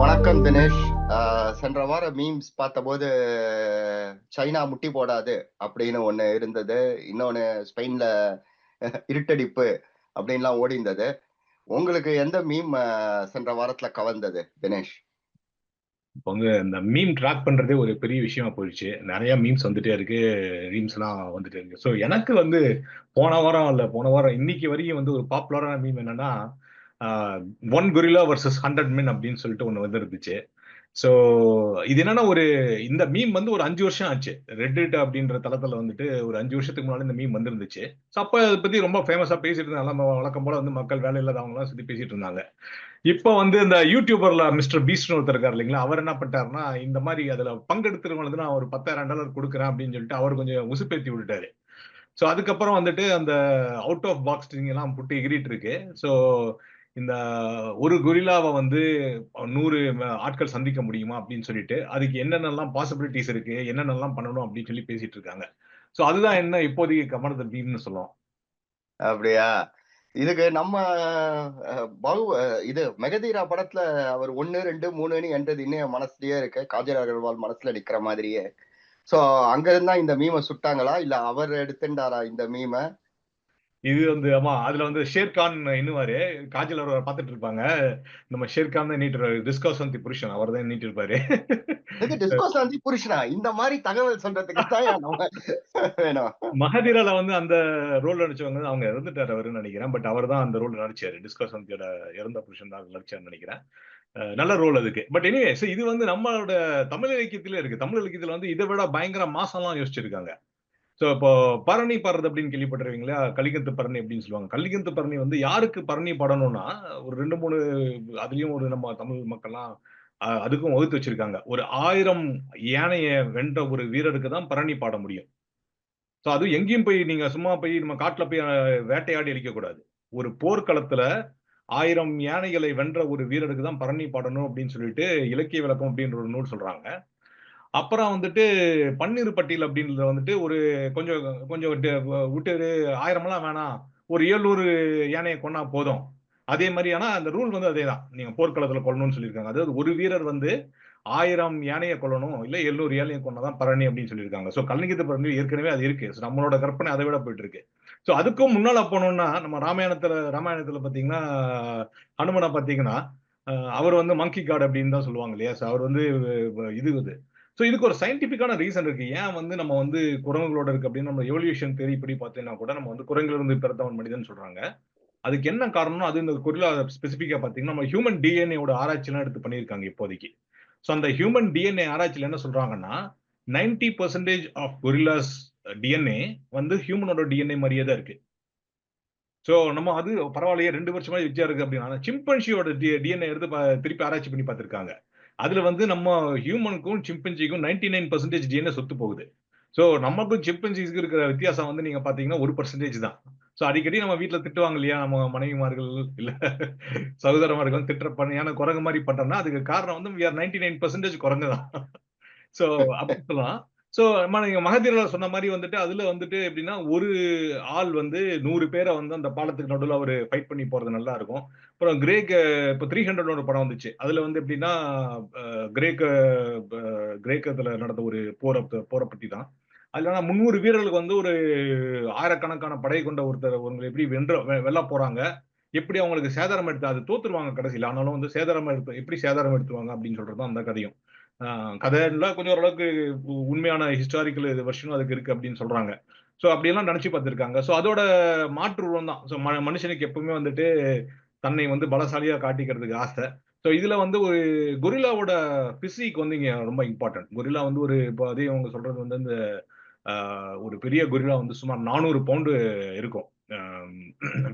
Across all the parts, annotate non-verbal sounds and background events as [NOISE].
வணக்கம் தினேஷ். ஆஹ் சென்ற வாரம் மீம்ஸ் பார்த்தபோது சைனா முட்டி போடாது அப்படின்னு ஒண்ணு இருந்தது. இன்னொன்னு ஸ்பெயின்ல இருட்டடிப்பு அப்படின்லாம் ஓடி இருந்தது உங்களுக்கு எந்த மீம் சென்ற வாரத்துல கவர்ந்தது தினேஷ்? இப்போ வந்து இந்த மீம் ட்ராக் பண்றதே ஒரு பெரிய விஷயமா போயிடுச்சு. நிறைய மீம்ஸ் வந்துட்டே இருக்கு. மீம்ஸ் எல்லாம் வந்துட்டே இருக்கு. ஸோ எனக்கு வந்து போன வாரம் இல்ல போன வாரம் இன்னைக்கு வரையும் வந்து ஒரு பாப்புலரான மீம் என்னன்னா one gorilla versus hundred men அப்படின்னு சொல்லிட்டு ஒன்று வந்து இருந்துச்சு ஸோ இது என்னன்னா ஒரு இந்த மீம் வந்து ஒரு அஞ்சு வருஷம் ஆச்சு. ரெட்டிட் அப்படின்ற தளத்தில் வந்துட்டு ஒரு அஞ்சு வருஷத்துக்கு முன்னாடி இந்த மீம் வந்துருந்துச்சு. ஸோ அப்போ அதை பற்றி ரொம்ப ஃபேமஸாக பேசிட்டு இருந்தாங்க. நம்ம வழக்கம் போல வந்து மக்கள் வேலை இல்லாதவங்களாம் சுற்றி பேசிட்டு இருந்தாங்க. இப்போ வந்து இந்த யூடியூபர்ல மிஸ்டர் பீஸ்ட்னு ஒருத்தர் இருக்கார் இல்லைங்களா? அவர் என்ன பண்ணிட்டாருன்னா இந்த மாதிரி அதில் பங்கெடுத்துருவங்களுக்கு நான் ஒரு பத்தாயிரம் டாலர் கொடுக்குறேன் அப்படின்னு சொல்லிட்டு அவர் கொஞ்சம் உசுப்பேத்தி விட்டுட்டாரு. ஸோ அதுக்கப்புறம் வந்துட்டு அந்த அவுட் ஆஃப் பாக்ஸ் எல்லாம் புட்டு எகிரிட்டு இருக்கு. ஸோ இந்த ஒரு குரிலாவை வந்து நூறு ஆட்கள் சந்திக்க முடியுமா அப்படின்னு சொல்லிட்டு அதுக்கு என்னென்னலாம் பாசிபிலிட்டிஸ் இருக்கு என்னென்னலாம் பண்ணணும் அப்படின்னு சொல்லி பேசிட்டு இருக்காங்க. ஸோ அதுதான் என்ன இப்போதைக்கு கவனத்தில் பீம்னு சொல்லுவோம் அப்படியா? இதுக்கு நம்ம பகு இது மெகதீரா படத்துல அவர் ஒன்னு ரெண்டு மூணுன்னு என்றது இன்னும் மனசுலயே இருக்கு. காஜர் அகர்வால் மனசுல நிக்கிற மாதிரியே. சோ அங்க இருந்தா இந்த மீமை சுட்டாங்களா? இல்ல அவர் எடுத்துட்டாரா இந்த மீமை இது வந்து ஆமா அதுல வந்து ஷேர்கான் இன்னுவாரு காஜல் அவர் பார்த்துட்டு இருப்பாங்க. நம்ம ஷேர்கான் தான் நீட்டு டிஸ்கோ சந்தி புருஷன் அவர் தான் நீட்டு இருப்பாரு டிஸ்கோ சந்தி புருஷனா? இந்த மாதிரி தகவல் சொல்றதுக்கு தான் மகதீரால வந்து அந்த ரோல் நடிச்சவங்க அவங்க இறந்துட்டாரு அவருன்னு நினைக்கிறேன். பட் அவர் தான் அந்த ரோல் நடிச்சாரு. டிஸ்கோ சந்தியோட இறந்த புருஷன் தான் நடிச்சாருன்னு நினைக்கிறேன். நல்ல ரோல் அதுக்கு. பட் எனிவே இது வந்து நம்மளோட தமிழ் இலக்கியத்துல இருக்கு. தமிழ் இலக்கியத்துல வந்து இதை விட பயங்கர மாசம்லாம் யோசிச்சிருக்காங்க. ஸோ இப்போ பரணி பாடுறது அப்படின்னு கேள்விப்பட்டிருவீங்களா கலிகத்து பரணி அப்படின்னு சொல்லுவாங்க. கலிகத்து பரணி வந்து யாருக்கு பரணி பாடணும்னா ஒரு ரெண்டு மூணு அதுலயும் ஒரு நம்ம தமிழ் மக்கள்லாம் அதுக்கும் வகுத்து வச்சிருக்காங்க. ஒரு ஆயிரம் யானையை வென்ற ஒரு வீரருக்கு தான் பரணி பாட முடியும். ஸோ அது எங்கேயும் போய் நீங்க சும்மா போய் நம்ம காட்டில் போய் வேட்டையாடி அழிக்கக்கூடாது ஒரு போர்க்களத்துல ஆயிரம் யானைகளை வென்ற ஒரு வீரருக்கு தான் பரணி பாடணும் அப்படின்னு சொல்லிட்டு இலக்கிய விளக்கம் அப்படின்ற ஒரு நூல் சொல்றாங்க. அப்புறம் வந்துட்டு பன்னீர் பட்டியல் அப்படின்றத வந்துட்டு ஒரு கொஞ்சம் கொஞ்சம் விட்டு ஆயிரம்லாம் வேணாம். ஒரு ஏழ்நூறு யானையை கொண்டா போதும். அதே மாதிரி ஆனா அந்த ரூல் வந்து அதே தான். நீங்க போர்க்களத்துல கொள்ளணும்னு சொல்லியிருக்காங்க. அதாவது ஒரு வீரர் வந்து ஆயிரம் யானையை கொள்ளணும் இல்ல எழுநூறு யானையை கொண்டதான் பரணி அப்படின்னு சொல்லியிருக்காங்க. ஸோ கல்லிங்கத்து பரணி ஏற்கனவே அது இருக்கு. நம்மளோட கற்பனை அதை விட போயிட்டு இருக்கு ஸோ அதுக்கும் முன்னால போனோம்னா நம்ம ராமாயணத்துல ராமாயணத்துல பாத்தீங்கன்னா ஹனுமனை பாத்தீங்கன்னா அவர் வந்து மங்கி காடு அப்படின்னு தான் சொல்லுவாங்க இல்லையா? ஸோ அவர் வந்து இது இது. ஸோ இதுக்கு ஒரு சயின்டிஃபிக்கான ரீசன் இருக்கு. ஏன் வந்து நம்ம வந்து குரங்குகளோட இருக்கு அப்படின்னு நம்ம எவல்யூஷன் தேரி இப்படி பார்த்தீங்கன்னா கூட நம்ம வந்து குரங்கிலிருந்து பிறந்தவன் மனிதன் சொல்றாங்க. அதுக்கு என்ன காரணம் அது இந்த குறிலா ஸ்பெசிஃபிக்கா பார்த்தீங்கன்னா நம்ம ஹியூமன் டிஎன்ஏவோட ஆராய்ச்சிலாம் எடுத்து பண்ணியிருக்காங்க இப்போதைக்கு. ஸோ அந்த ஹியூமன் டிஎன்ஏ ஆராய்ச்சியில் என்ன சொல்றாங்கன்னா ninety percentage of gorillas DNA வந்து ஹியூமனோட டிஎன்ஏ மாதிரியே தான் இருக்கு. ஸோ நம்ம அது பரவாயில்லையே ரெண்டு வருஷமா வித்தியா இருக்கு அப்படின்னா. சிம்பன்ஷியோட டிஎன்ஏ எடுத்து திருப்பி ஆராய்ச்சி பண்ணி பார்த்துருக்காங்க. அதுல வந்து நம்ம ஹியூமனுக்கும் சிம்பன்ஜிக்கும் நைன்டி நைன் பர்சன்டேஜ் டிஎன்ஏ சொத்து போகுது. ஸோ நமக்கும் சிம்பன்சிக்கு இருக்கிற வித்தியாசம் வந்து நீங்க பாத்தீங்கன்னா ஒரு பர்சன்டேஜ் தான். ஸோ அடிக்கடி நம்ம வீட்டில் திட்டுவாங்க இல்லையா? நம்ம மனைவிமார்கள் இல்ல சகோதரமார்கள் திட்டுற பண்ணியான குரங்கு மாதிரி பண்றோம்னா அதுக்கு காரணம் வந்து we are ninety nine percentage குரங்கு தான். ஸோ அப்படி சொல்லலாம். ஸோ நம்ம நீங்கள் மகதீரில் சொன்ன மாதிரி வந்துட்டு அதில் வந்துட்டு எப்படின்னா ஒரு ஆள் வந்து நூறு பேரை வந்து அந்த பாலத்துக்கு நடுவில் அவர் ஃபைட் பண்ணி போகிறது நல்லா இருக்கும். அப்புறம் கிரேக் இப்போ த்ரீ ஹண்ட்ரட் ஒரு படம் வந்துச்சு. அதில் வந்து எப்படின்னா கிரேக்க கிரேக்கத்தில் நடந்த ஒரு போரை போரை பற்றி தான். அதுல முந்நூறு வீரர்களுக்கு வந்து ஒரு ஆயிரக்கணக்கான படை கொண்ட ஒருத்தர் அவங்க எப்படி வென்ற வெல்ல போகிறாங்க எப்படி அவங்களுக்கு சேதாரம் எடுத்து அது தோத்துருவாங்க கடைசியில். ஆனாலும் வந்து சேதாரம் எடுத்து எப்படி சேதாரம் எடுத்துவாங்க அப்படின்னு சொல்றது அந்த கதையும். கதையெல்லாம் கொஞ்சம் ஓரளவுக்கு உண்மையான ஹிஸ்டாரிக்கல் வருஷனும் அதுக்கு இருக்கு அப்படின்னு சொல்றாங்க. ஸோ அப்படியெல்லாம் நினைச்சு பார்த்துருக்காங்க. ஸோ அதோட மாற்று உருவம் தான். ஸோ மனுஷனுக்கு எப்பவுமே வந்துட்டு தன்னை வந்து பலசாலியா காட்டிக்கிறதுக்கு ஆசை. ஸோ இதுல வந்து ஒரு கொரில்லாவோட பிசிக் வந்து இங்க ரொம்ப இம்பார்ட்டன்ட் கொரில்லா வந்து ஒரு இப்போ அதே அவங்க சொல்றது வந்து இந்த ஒரு பெரிய கொரில்லா வந்து சுமார் நானூறு பவுண்டு இருக்கும்.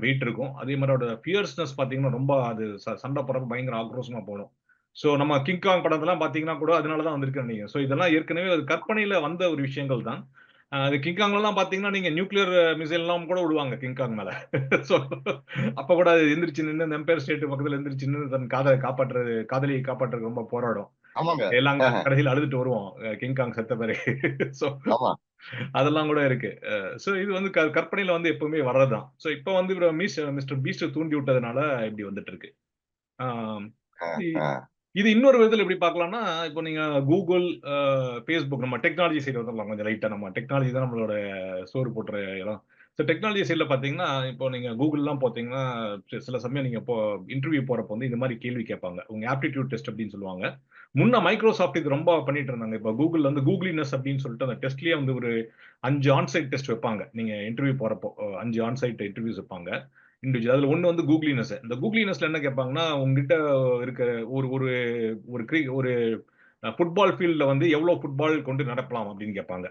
வெயிட் இருக்கும். அதே மாதிரி அதோட ஃபியர்ஸ்னஸ் பார்த்தீங்கன்னா ரொம்ப அது சண்டை போறப்ப பயங்கர ஆக்ரோஷமா போடும். ஸோ நம்ம கிங்காங் படத்தெல்லாம் பார்த்தீங்கன்னா கூட அதனால தான் வந்திருக்கு நீங்க ஸோ இதெல்லாம் ஏற்கனவே அது கற்பனையில வந்த ஒரு விஷயங்கள் தான். அது கிங்காங்லாம் பாத்தீங்கன்னா நீங்க நியூக்ளியர் மிசைல் எல்லாம் கூட விடுவாங்க கிங்காங் மேல. [LAUGHS] ஸோ அப்ப கூட அது எந்திரிச்சு நின்று எம்பையர் ஸ்டேட் பக்கத்துல எந்திரிச்சு நின்று தன் காதலை காப்பாற்றுறது காதலியை காப்பாற்றுறது ரொம்ப போராடும். எல்லாம் கடைசியில் அழுதுட்டு வருவோம் கிங்காங் செத்த பிறகு. [LAUGHS] ஸோ அதெல்லாம் கூட இருக்கு. ஸோ இது வந்து கற்பனையில வந்து எப்பவுமே வர்றதுதான். ஸோ இப்போ வந்து மிஸ்டர் பீஸ்ட் தூண்டி விட்டதுனால இப்படி வந்துட்டு இருக்கு. இது இன்னொரு விதத்தில் எப்படி பார்க்கலாம்னா இப்போ நீங்க கூகுள் ஃபேஸ்புக் நம்ம டெக்னாலஜி சைடு வந்துடலாம் கொஞ்சம் லைட்டா நம்ம. டெக்னாலஜி தான் நம்மளோட சோறு போட்டுற இடம். ஸோ டெக்னாலஜி சைடில் பார்த்தீங்கன்னா இப்போ நீங்கள் கூகுள்லாம் பார்த்தீங்கன்னா சில சமயம் நீங்கள் இப்போ இன்டர்வியூ போகிறப்ப வந்து இந்த மாதிரி கேள்வி கேட்பாங்க. உங்க ஆப்டிடியூட் டெஸ்ட் அப்படின்னு சொல்லுவாங்க. முன்ன மைக்ரோசாஃப்ட் இது ரொம்ப பண்ணிட்டு இருந்தாங்க. இப்போ கூகுள் வந்து கூகுளினஸ் அப்படின்னு சொல்லிட்டு அந்த டெஸ்ட்லயே வந்து ஒரு அஞ்சு ஆன்சைட் டெஸ்ட் வைப்பாங்க. நீங்கள் இன்டர்வியூ போறப்போ அஞ்சு ஆன்சைட் இன்டர்வியூஸ் வைப்பாங்க. இண்டிவிஜுவல் அதுல ஒண்ணு வந்து கூக்லினஸ் இந்த கூக்லினஸ்ல என்ன கேட்பாங்கன்னா உங்ககிட்ட இருக்கிற ஒரு ஒரு ஒரு கிரி ஒரு ஃபுட்பால் ஃபீல்டில் வந்து எவ்வளோ ஃபுட்பால் கொண்டு நடப்பலாம் அப்படின்னு கேட்பாங்க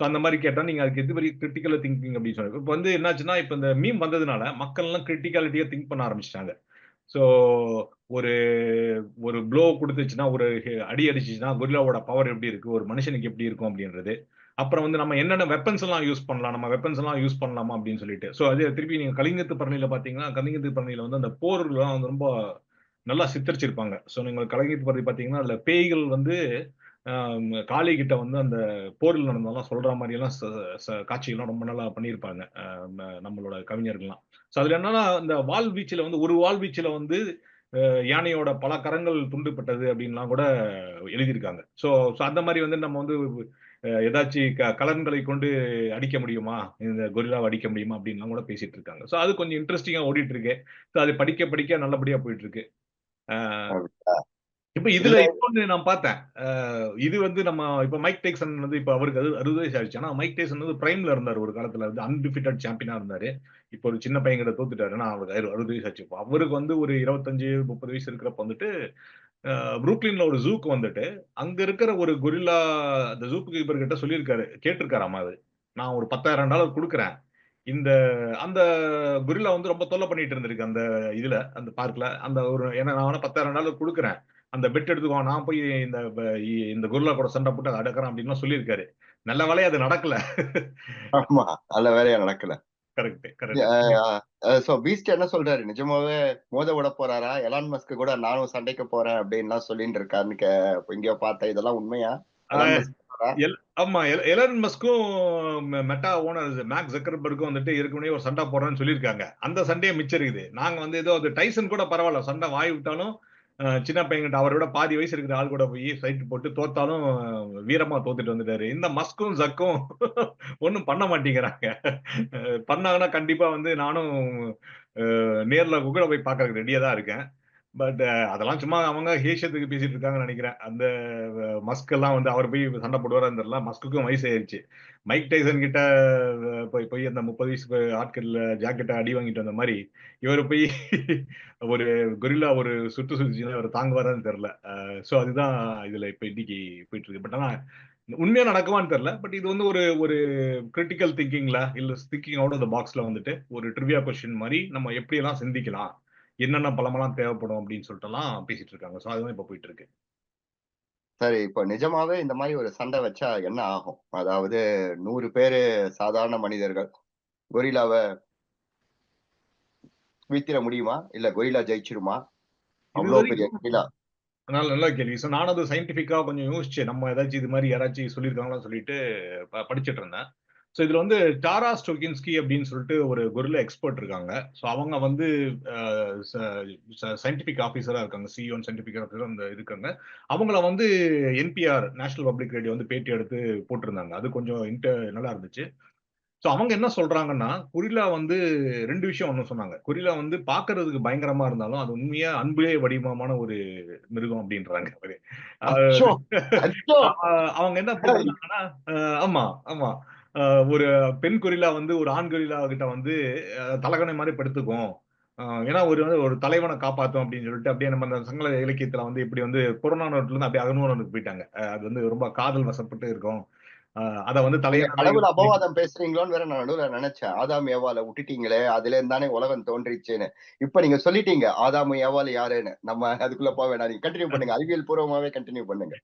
ஸோ அந்த மாதிரி கேட்டால் நீங்கள் அதுக்கு எது மாதிரி கிரிட்டிக்கலா திங்கிங் அப்படின்னு சொல்லி இப்போ வந்து என்னாச்சுன்னா இப்போ இந்த மீம் வந்ததுனால மக்கள் எல்லாம் திங்க் பண்ண ஆரம்பிச்சிட்டாங்க. ஸோ ஒரு ஒரு ப்ளோ கொடுத்துச்சுன்னா ஒரு அடி அடிச்சுச்சுன்னா கொரில்லாவோட பவர் எப்படி இருக்கு? ஒரு மனுஷனுக்கு எப்படி இருக்கும் அப்படின்றது. அப்புறம் வந்து நம்ம என்னென்ன வெப்பன்ஸ் எல்லாம் யூஸ் பண்ணலாம் நம்ம வெப்பன்ஸ் எல்லாம் யூஸ் பண்ணலாமா அப்படின்னு சொல்லிட்டு. ஸோ அதே திருப்பி நீங்க கலிங்கத்து பரணியில பாத்தீங்கன்னா கலிங்கத்து பரணியில வந்து அந்த போர்லாம் வந்து ரொம்ப நல்லா சித்தரிச்சிருப்பாங்க. ஸோ நீங்கள் கலிங்கத்து பரணி பாத்தீங்கன்னா அதுல பேய்கள் வந்து காளி கிட்ட வந்து அந்த போரில் நடந்ததெல்லாம் சொல்ற மாதிரி எல்லாம் காட்சிகள்லாம் ரொம்ப நல்லா பண்ணியிருப்பாங்க நம்மளோட கவிஞர்கள்லாம். ஸோ அதுல என்னன்னா அந்த வால் வீச்சில் வந்து ஒரு வால் வீச்சில் வந்து யானையோட பல கரங்கள் துண்டுப்பட்டது அப்படின்லாம் கூட எழுதியிருக்காங்க. ஸோ ஸோ அந்த மாதிரி வந்து நம்ம வந்து ஏதாச்சும் க கலன்களை கொண்டு அடிக்க முடியுமா? இந்த கொரில்லாவை அடிக்க முடியுமா? அப்படின்லாம் கூட பேசிட்டு இருக்காங்க. ஸோ அது கொஞ்சம் இன்ட்ரெஸ்டிங்கா ஓடிட்டு இருக்கு ஸோ அது படிக்க படிக்க நல்லபடியா போயிட்டு இருக்கு இப்ப இதுல இன்னொன்னு நான் பார்த்தேன். இது வந்து நம்ம இப்ப மைக் டேக்சன் வந்து இப்ப அவருக்கு அது அறுபது வயசு ஆயிடுச்சு. ஆனா மைக் டேக்சன் வந்து பிரைம்ல இருந்தார் ஒரு காலத்துல. வந்து அன்டிஃபிட்டட் சாம்பியனா இருந்தாரு. இப்போ ஒரு சின்ன பையன் கிட்ட தோத்துட்டாரு. ஆனா அவருக்கு அறு- அறுபது வயசு ஆச்சு. அவருக்கு வந்து ஒரு இருபத்தஞ்சு முப்பது வயசு இருக்கிறப்ப வந்துட்டு புரூக்லின்ல ஒரு ஜூக்கு வந்துட்டு அங்க இருக்கிற ஒரு கொரில்லா அந்த ஜூக்கு கீப்பர் கிட்ட சொல்லியிருக்காரு கேட்டிருக்காராமா அது நான் ஒரு பத்தாயிரம் டாலர் கொடுக்குறேன். இந்த அந்த குரில்லா வந்து ரொம்ப தொல்லை பண்ணிட்டு இருந்திருக்கு அந்த இதுல அந்த பார்க்ல. அந்த ஒரு ஏன்னா நான் வேணா பத்தாயிரம் டாலர் கொடுக்குறேன். அந்த பெட் எடுத்துக்கோ நான் போய் இந்த இந்த கொரில்லா கூட சண்டை போட்டு அதை அடக்குறேன் அப்படின்னு சொல்லியிருக்காரு. நல்ல வேலையா அது நடக்கல. ஆமா நல்ல வேலையா நடக்கல. கரெக்ட் கரெக்ட் சோ பீஸ்ட் என்ன சொல்றாரு? நிஜமாவே மோத விட போறாரா? எலான் மஸ்க் கூட நானும் சண்டைக்கு போறேன் அப்படின்லாம் சொல்லிட்டு இருக்காருன்னு எங்கேயோ பார்த்தேன். இதெல்லாம் உண்மையா? ஆமா எல- எலன் மஸ்க்கும் மெட்டா ஓனர் மேக் ஜக்கர்பர்க்கும் வந்துட்டு ஏற்கனவே ஒரு சண்டை போடுறேன்னு சொல்லியிருக்காங்க. அந்த சண்டையே மிச்சம் இருக்குது நாங்க வந்து ஏதோ அது டைசன் கூட பரவாயில்ல. சண்டை வாய் விட்டாலும் சின்ன பையன்கிட்ட அவரை விட பாதி வயசு இருக்கிற ஆள் கூட போய் சைட் போட்டு தோத்தாலும் வீரமா தோத்துட்டு வந்துட்டாரு. இந்த மஸ்கும் ஜக்கும் ஒன்றும் பண்ண மாட்டேங்கிறாங்க. பண்ணாங்கன்னா கண்டிப்பா வந்து நானும் நேர்ல கூட போய் பாக்குறதுக்கு ரெடியா தான் இருக்கேன். பட் uh, அதெல்லாம் சும்மா அவங்க ஹேஷியத்துக்கு பேசிட்டு இருக்காங்கன்னு நினைக்கிறேன். அந்த மஸ்க் எல்லாம் வந்து அவர் போய் சண்டை போடுவாரான்னு தெரியல. மஸ்க்குக்கும் வயசு ஆயிடுச்சு மைக் டைசன் கிட்ட போய் போய் அந்த முப்பது வயசு ஆட்கள் ஜாக்கெட்டை அடி வாங்கிட்டு வந்த மாதிரி இவர் போய் [LAUGHS] ஒரு கொரில்லா ஒரு சுற்று சுத்துச்சுன்னா அவர் தாங்குவாரான்னு தெரில ஸோ அதுதான் இதுல இப்போ இன்னைக்கு போயிட்டு இருக்கு பட் ஆனால் உண்மையா நடக்குமான்னு தெரியல. பட் இது வந்து ஒரு ஒரு கிரிட்டிக்கல் திங்கிங்ல இல்ல திங்கிங் அவுட் ஆஃப் த பாக்ஸ்ல வந்துட்டு ஒரு ட்ரிவியா கொஸ்டின் மாதிரி நம்ம எப்படியெல்லாம் சிந்திக்கலாம்? என்னென்ன பலமெல்லாம் தேவைப்படும் அப்படின்னு சொல்லிட்டு எல்லாம் பேசிட்டு இருக்காங்க. ஸோ அதுதான் இப்ப போயிட்டு இருக்கு சரி இப்போ நிஜமாவே இந்த மாதிரி ஒரு சண்டை வச்சா என்ன ஆகும்? அதாவது நூறு பேரு சாதாரண மனிதர்கள் கொரில்லாவை வீழ்த்திட முடியுமா? இல்ல கொரில்லா ஜெயிச்சிருமா? அவ்வளவு பெரிய வரைக்கும் கொரில்லா. நல்ல கேள்வி. ஸோ நானும் அது சயின்டிஃபிக்கா கொஞ்சம் யோசிச்சேன் நம்ம ஏதாச்சும் இது மாதிரி யாராச்சும் சொல்லியிருக்காங்களா சொல்லிட்டு படிச்சிட்டு இருந்தேன். ஸோ இதுல வந்து டாரா ஸ்டோகின்ஸ்கி அப்படின்னு சொல்லிட்டு ஒரு கொரில்லா எக்ஸ்பர்ட் இருக்காங்க. ஸோ அவங்க வந்து சயின்டிபிக் ஆஃபீஸரா இருக்காங்க. சிஇஓ சயின்டிபிக் ஆஃபீஸர் அந்த இருக்காங்க. அவங்கள வந்து என்பிஆர் நேஷனல் பப்ளிக் ரேடியோ வந்து பேட்டி எடுத்து போட்டிருந்தாங்க. அது கொஞ்சம் இன்ட நல்லா இருந்துச்சு. ஸோ அவங்க என்ன சொல்றாங்கன்னா கொரில்லா வந்து ரெண்டு விஷயம் ஒன்று சொன்னாங்க. கொரில்லா வந்து பார்க்கிறதுக்கு பயங்கரமா இருந்தாலும் அது உண்மையா அன்புலே வடிவமான ஒரு மிருகம் அப்படின்றாங்க அவங்க என்ன ஆஹ் ஆமா ஆமா. ஒரு பெண் கொரிலா வந்து ஒரு ஆண் கொரிலா கிட்ட வந்து ஆஹ் தலகணை மாதிரி படுத்துக்கும். ஏன்னா ஒரு வந்து ஒரு தலைவனை காப்பாத்தும் அப்படின்னு சொல்லிட்டு அப்படியே நம்ம அந்த சங்கல இலக்கியத்துல வந்து இப்படி வந்து புறநானூற்றுல இருந்து அப்படியே அகநூறுக்கு போயிட்டாங்க. அது வந்து ரொம்ப காதல் வசப்பட்டு இருக்கும். அத வந்து தலைவன் கடவுள் அபவாதம் பேசுறீங்களோன்னு வேற நான் நடுவுல நினைச்சேன். ஆதாம் ஏவால விட்டுட்டீங்களே அதுல இருந்தானே உலகம் தோன்றிச்சுன்னு இப்ப நீங்க சொல்லிட்டீங்க ஆதாம் ஏவால யாருன்னு. நம்ம அதுக்குள்ள போக வேண்டாம் நீங்க கண்டினியூ பண்ணுங்க. அறிவியல் பூர்வமாவே கண்டினியூ பண்ணுங்க.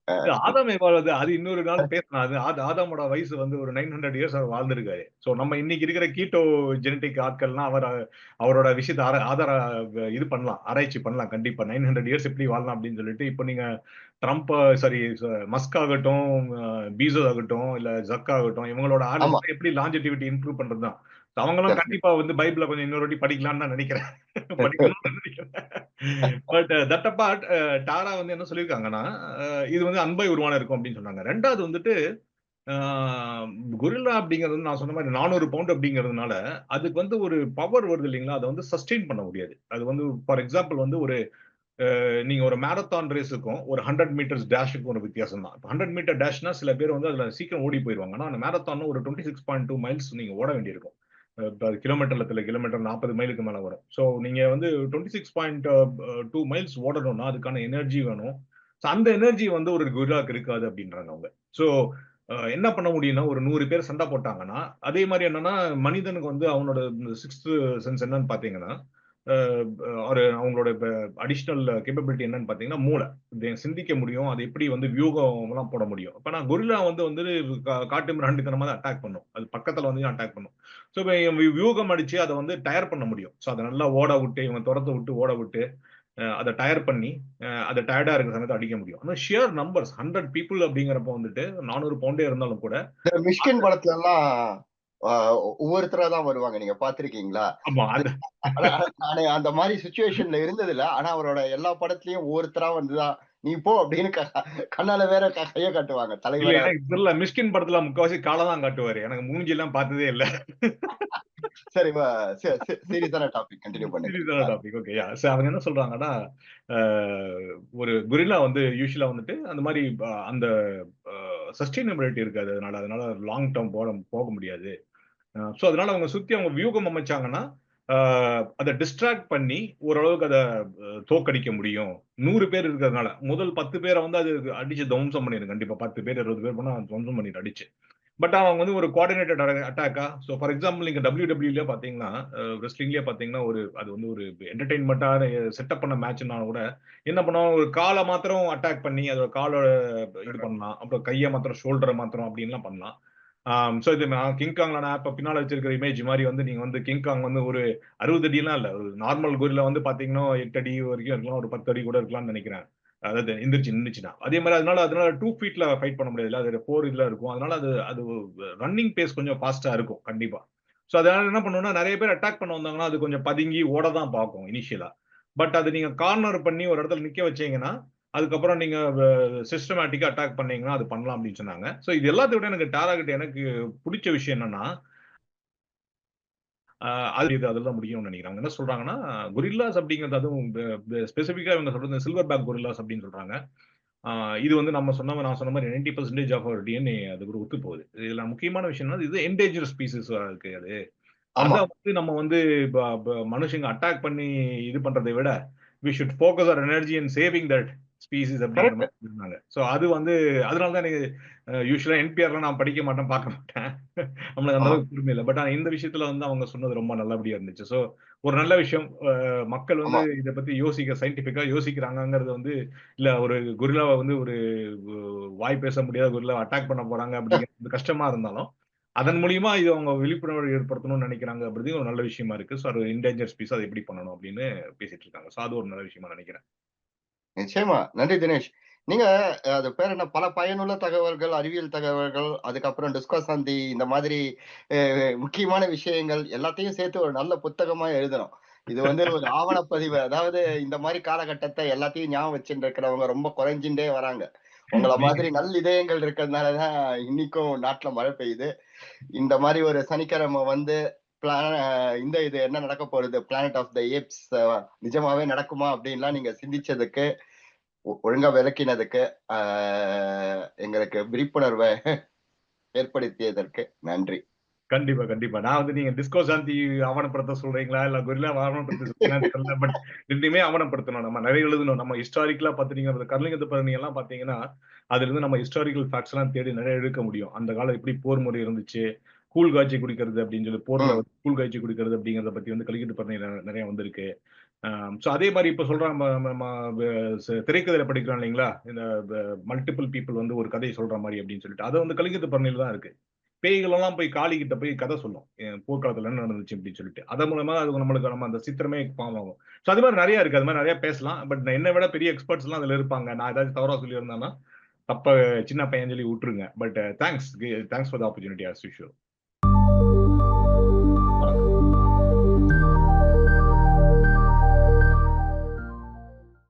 ஆதாம் வந்து அது இன்னொரு நாள் பேசலாம் அது ஆத- ஆதாமோட வயசு வந்து ஒரு நைன் ஹண்ட்ரட் இயர்ஸ் அவர் வாழ்ந்திருக்காரு. சோ நம்ம இன்னைக்கு இருக்கிற கீட்டோ ஜெனட்டிக் ஆட்கள்லாம் அவர் அவரோட விஷயத்தை ஆதார இது பண்ணலாம். ஆராய்ச்சி பண்ணலாம். கண்டிப்பா நைன் ஹண்ட்ரட் இயர்ஸ் எப்படி வாழலாம் அப்படின்னு சொல்லிட்டு இப்போ நீங்க ட்ரம்ப் சாரி மஸ்க் ஆகட்டும் பீசோ ஆகட்டும் இல்ல ஜக் ஆகட்டும் இவங்களோட ஆடு எப்படி லாஞ்சிட்டிவிட்டி இம்ப்ரூவ் பண்றது தான் அவங்களும். கண்டிப்பா வந்து பைபிள கொஞ்சம் இன்னொரு வாட்டி படிக்கலாம்னு தான் நினைக்கிறேன். [LAUGHS] படிக்கணும்னு நினைக்கிறேன். But that apart a data வந்து என்ன சொல்லியிருக்காங்கன்னா, இது வந்து அன்பை உருவான இருக்கும் அப்படின்னு சொன்னாங்க. 2வது வந்துட்டு கொரில்லா அப்படிங்கிறது நான் சொன்ன மாரி 400 பவுண்ட் அப்படிங்கிறதுனால, அதுக்கு வந்து ஒரு பவர் வருது இல்லைங்களா? அத வந்து சஸ்டெயின் பண்ண முடியாது. அது வந்து ஃபார் எக்ஸாம்பிள் வந்து ஒரு நீங்க ஒரு மேரத்தான் ரேஸுக்கும், ஒரு 100 மீட்டர்ஸ் டேஷுக்கும் ஒரு வித்தியாசம் தான். இப்போ ஹண்ட்ரட் மீட்டர் டேஷ்னா சில பேர் வந்து அதுல சீக்கிரம் ஓடி போயிருவாங்க. ஆனால் அந்த மேரத்தானும் ஒரு 26.2 மைல்ஸ் நீங்க ஓட வேண்டியிருக்கும். அது கிலோமீட்டர்ல சில கிலோமீட்டர் 40 மைலுக்கு மேலே வரும். ஸோ நீங்க வந்து 26.2 மைல்ஸ் ஓடணும்னா, அதுக்கான எனர்ஜி வேணும். ஸோ அந்த எனர்ஜி வந்து ஒரு குஜராக்கு இருக்காது அப்படின்றாங்க அவங்க. ஸோ என்ன பண்ண முடியும்னா, ஒரு நூறு பேர் சண்டை போட்டாங்கன்னா, அதே மாதிரி என்னன்னா, மனிதனுக்கு வந்து அவனோட சிக்ஸ்த் சென்ஸ் என்னன்னு பார்த்தீங்கன்னா, ஒரு அவங்களோட இப்ப அடிஷனல் கேப்பபிலிட்டி என்னன்னு பார்த்தீங்கன்னா, மூளை. சிந்திக்க முடியும். அது எப்படி வந்து வியூகம்லாம் போட முடியும். அப்ப நான் கொரில்லா வந்து வந்து காட்டு மிராண்டித்தனமா தான் அட்டாக் பண்ணும். அது பக்கத்துல வந்து அட்டாக் பண்ணும். ஸோ இப்ப வியூகம் அடிச்சு அத வந்து டயர் பண்ண முடியும். ஸோ அத நல்லா ஓட விட்டு, இவங்க துரத்த விட்டு ஓட விட்டு, அத டயர் பண்ணி, அது டயர்டா இருக்கிற சமயத்துல அடிக்க முடியும். ஆனா ஷியர் நம்பர்ஸ் 100 பீப்பிள் அப்படிங்கிறப்போ வந்துட்டு 400 பவுண்டே இருந்தாலும் கூட மிஷ்கின் படத்துலலாம் அ ஒவ்வொருத்தரா தான் வருவாங்க. நீங்க பார்த்திருக்கீங்களா? ஆமா. அந்த மாரி சிச்சுவேஷன்ல இருந்ததில்ல. ஆனா அவரோட எல்லா படத்துலயும் ஒவ்வொருத்தரா வந்து தான், "நீ போ" அப்படின்னு கண்ணால வேற கைய காட்டுவாங்க. இல்ல தலைவரா எனக்கு தெரியல. மிஷ்கின் படத்துல முக்காவாசி கால தான் காட்டுவாரு. எனக்கு மூஞ்சிலாம் பார்த்ததே இல்ல. சரி சீரியஸான டாபிக் கன்டின்யூ பண்ணுங்க. சீரியஸான டாபிக். ஓகே. அவங்க என்ன சொல்றாங்கன்னா, ஒரு கொரில்லா வந்து யூசுவலா வந்துட்டு அந்த அ அந்த அ சஸ்டெய்னபிலிட்டி இருக்காது. அதனால அதனால லாங் டெர்ம் போட போக முடியாது. ஸோ அதனால அவங்க சுத்தி அவங்க வியூகம் அமைச்சாங்கன்னா, அதை டிஸ்ட்ராக்ட் பண்ணி ஓரளவுக்கு அதை தோக்கடிக்க முடியும். நூறு பேர் இருக்கிறதுனால. முதல் பத்து பேரை வந்து அது அடிச்சு துவம்சம் பண்ணிரும். கண்டிப்பா 10 பேர், 20 பேர் போனால் துவம்சம் பண்ணிட்டு அடிச்சு. பட் அவங்க வந்து ஒரு கோஆர்டினேட்டட் அட்டாக்கா ஸோ ஃபார் எக்ஸாம்பிள் நீங்க WWEலயே பார்த்தீங்கன்னா, ரெஸ்லிங்லேயே பார்த்தீங்கன்னா, ஒரு அது வந்து ஒரு என்டர்டெயின்மெண்ட்டாக செட்டப் பண்ண மேட்ச்னா கூட, என்ன பண்ணுவாங்க, ஒரு காலை மாத்திரம் அட்டாக் பண்ணி, அதோட காலோட இது பண்ணலாம். அப்புறம் கையை மாத்திரம், ஷோல்டரை மாத்திரம் அப்படின்லாம் பண்ணலாம். ஆம் சோ இது நான் நான் இப்ப பின்னால வச்சிருக்கிற இமேஜ் மாதிரி வந்து நீங்க வந்து கிங்காங் வந்து ஒரு 60 அடிலாம் இல்ல. ஒரு நார்மல் கொரில்லா வந்து பார்த்தீங்கன்னா, எட்டு அடி வரைக்கும் இருக்கலாம். ஒரு 10 அடி கூட இருக்கலாம்னு நினைக்கிறேன் அதாவது எந்திரிச்சு நின்றுச்சுன்னா அதே மாதிரி அதனால அதனால டூ ஃபீட்ல ஃபைட் பண்ண முடியாதுல்ல. அது ஃபோர் இதுல இருக்கும். அதனால அது அது ரன்னிங் பேஸ் கொஞ்சம் ஃபாஸ்ட்டாக இருக்கும். கண்டிப்பா. சோ அதனால என்ன பண்ணும்னா, நிறைய பேர் அட்டாக் பண்ண வந்தாங்கன்னா, அது கொஞ்சம் பதுங்கி ஓட தான் பார்க்கும் இனிஷியலா. பட் அது நீங்க கார்னர் பண்ணி ஒரு இடத்துல நிக்க வச்சீங்கன்னா, அதுக்கப்புறம் நீங்க சிஸ்டமேட்டிக்கா அட்டாக் பண்ணீங்கன்னா, அது பண்ணலாம் அப்படின்னு சொன்னாங்க. சோ இது எல்லாத்த விட எனக்கு டாரா கிட்ட எனக்கு புடிச்ச விஷயம் என்னன்னா அது இது அதுல தான் முடியும்னு நெனைக்கிறேன். அவங்க என்ன சொல்றாங்கன்னா, கொரில்லாஸ் அப்படிங்கிறது அதுவும் பெ பெ ஸ்பெசிஃபிக்கா இவங்க சொல்றது சில்வர் பேக் கொரில்லாஸ் அப்படின்னு சொல்றாங்க. இது வந்து நம்ம சொன்ன நான் சொன்ன மாரி 90% ஆஃப் அவர் டிஎன்ஏ அது கூட ஒத்து போகுது. இதுல முக்கியமான விஷயம் இது என்டேஞ்சர் ஸ்பீசிஸா இருக்கு அது. அத. வந்து நம்ம வந்து ப ப மனுஷங்க அட்டாக் பண்ணி இது பண்றதை விட, we should focus our energy in saving that species அப்படிங்கிற. சோ அது வந்து அதனால தான் எனக்கு யூசுவலா என்பிஆர்லாம் நான் படிக்க மாட்டேன், பார்க்க மாட்டேன். [LAUGHS] நம்மளுக்கு அந்த. அளவுக்கு பொறுமை இல்ல. பட் ஆனா இந்த விஷயத்துல வந்து அவங்க சொன்னது ரொம்ப நல்லபடியா இருந்துச்சு. சோ ஒரு நல்ல விஷயம். மக்கள் வந்து. இத பத்தி யோசிக்க சயன்டிஃபிக்கா யோசிக்கிறாங்கங்கிறது வந்து, இல்ல ஒரு கொரில்லாவ வந்து ஒரு வாய் பேச முடியாத கொரில்லாவ அட்டாக் பண்ண போறாங்க அப்படிங்கிறது கஷ்டமா இருந்தாலும், அதன் மூலியமா இது அவங்க விழிப்புணர்வு ஏற்படுத்தணும்னு நெனைக்கிறாங்க அப்படிங்கிறது ஒரு நல்ல விஷயமா இருக்கு. சோ அது என்டேஞ்சர் ஸ்பீஸ் அத எப்படி பண்ணணும் அப்படின்னு பேசிட்டு இருக்காங்க. சோ அது ஒரு நல்ல விஷயமா நெனைக்கிறேன். நிச்சயமா. நன்றி தினேஷ். நீங்க அது பேர் என்ன? பல பயனுள்ள தகவல்கள், அறிவியல் தகவல்கள், அதுக்கப்புறம் டிஸ்கோசாந்தி இந்த மாதிரி முக்கியமான விஷயங்கள் எல்லாத்தையும் சேர்த்து ஒரு நல்ல புத்தகமா எழுதணும். இது வந்து ஒரு ஆவணப்பதிவு. அதாவது இந்த மாரி காலகட்டத்த எல்லாத்தையும் ஞாபகம் வச்சுட்டு இருக்கிறவங்க ரொம்ப குறைஞ்சுண்டே வராங்க. உங்கள மாதிரி நல் இதயங்கள் இருக்கிறதுனால தான் இன்னைக்கும் நாட்டுல மழை பெய்யுது. இந்த மாரி ஒரு சனிக்கிழமை வந்து பிளா இந்த இது என்ன நடக்க போறது? பிளானட் ஆஃப் த ஏப்ஸ் நிஜமாவே நடக்குமா? அப்படின்லாம் நீங்க சிந்திச்சதுக்கு, ஒழுங்கா விளக்கினதுக்கு, எங்களுக்கு விழிப்புணர்வ ஏற்படுத்தியதற்கு நன்றி. கண்டிப்பா, கண்டிப்பா. நான் வந்து நீங்க டிஸ்கோ சாந்தி ஆவணப்படுத்த சொல்றீங்களா? இல்ல கொரில்லாவ ஆவணப்படுத்த. பட் 2யுமே ஆவணப்படுத்தணும். நம்ம நெறைய எழுதணும். நம்ம ஹிஸ்டாரிக்கலா பாத்துட்டீங்க கர்லிங்கத்து பரணி எல்லாம் பாத்தீங்கன்னா, அதிலிருந்து நம்ம ஹிஸ்டாரிக்கல் ஃபேக்ட்ஸ் எல்லாம் தேடி நெறைய எடுக்க முடியும். அந்த காலம் எப்படி போர் முறை இருந்துச்சு, கூழ் காய்ச்சி குடிக்கிறது அப்படின்னு சொல்லி போர்ல. கூழ் காய்ச்சி குடிக்கிறது அப்படிங்கிறத பத்தி வந்து கலிங்கத்து பரணியில நெறைய வந்திருக்கு. ஸோ அதே மாதிரி இப்போ சொல்றாங்க நம்ம ம படிக்கிறோம் இல்லைங்களா? இந்த மல்டிபிள் பீப்புள் வந்து ஒரு கதையை சொல்கிற மாதிரி அப்படின்னு சொல்லிட்டு. அதை வந்து கலிங்கத்து பரணியில தான் இருக்குது பேய்களெல்லாம் போய் காளிக்கிட்ட போய் கதை சொல்லும். போர்க்காலத்தில் என்ன நடந்துச்சு அப்படின்னு சொல்லிட்டு. அதன் மூலமாக அது நம்மளுக்கு நம்ம அந்த சித்திரமே ஃபார்ம் ஆகும். ஸோ அது மாதிரி நிறையா இருக்குது அது மாதிரி நிறையா பேசலாம். பட் என்னை விட பெரிய எக்ஸ்பர்ட்ஸ்லாம் அதில் இருப்பாங்க. நான் ஏதாச்சும் தவறாக சொல்லியிருந்தேன்னா, தப்ப சின்ன பையன் சொல்லி விட்டுருங்க but thanks. Thanks for the opportunity as usual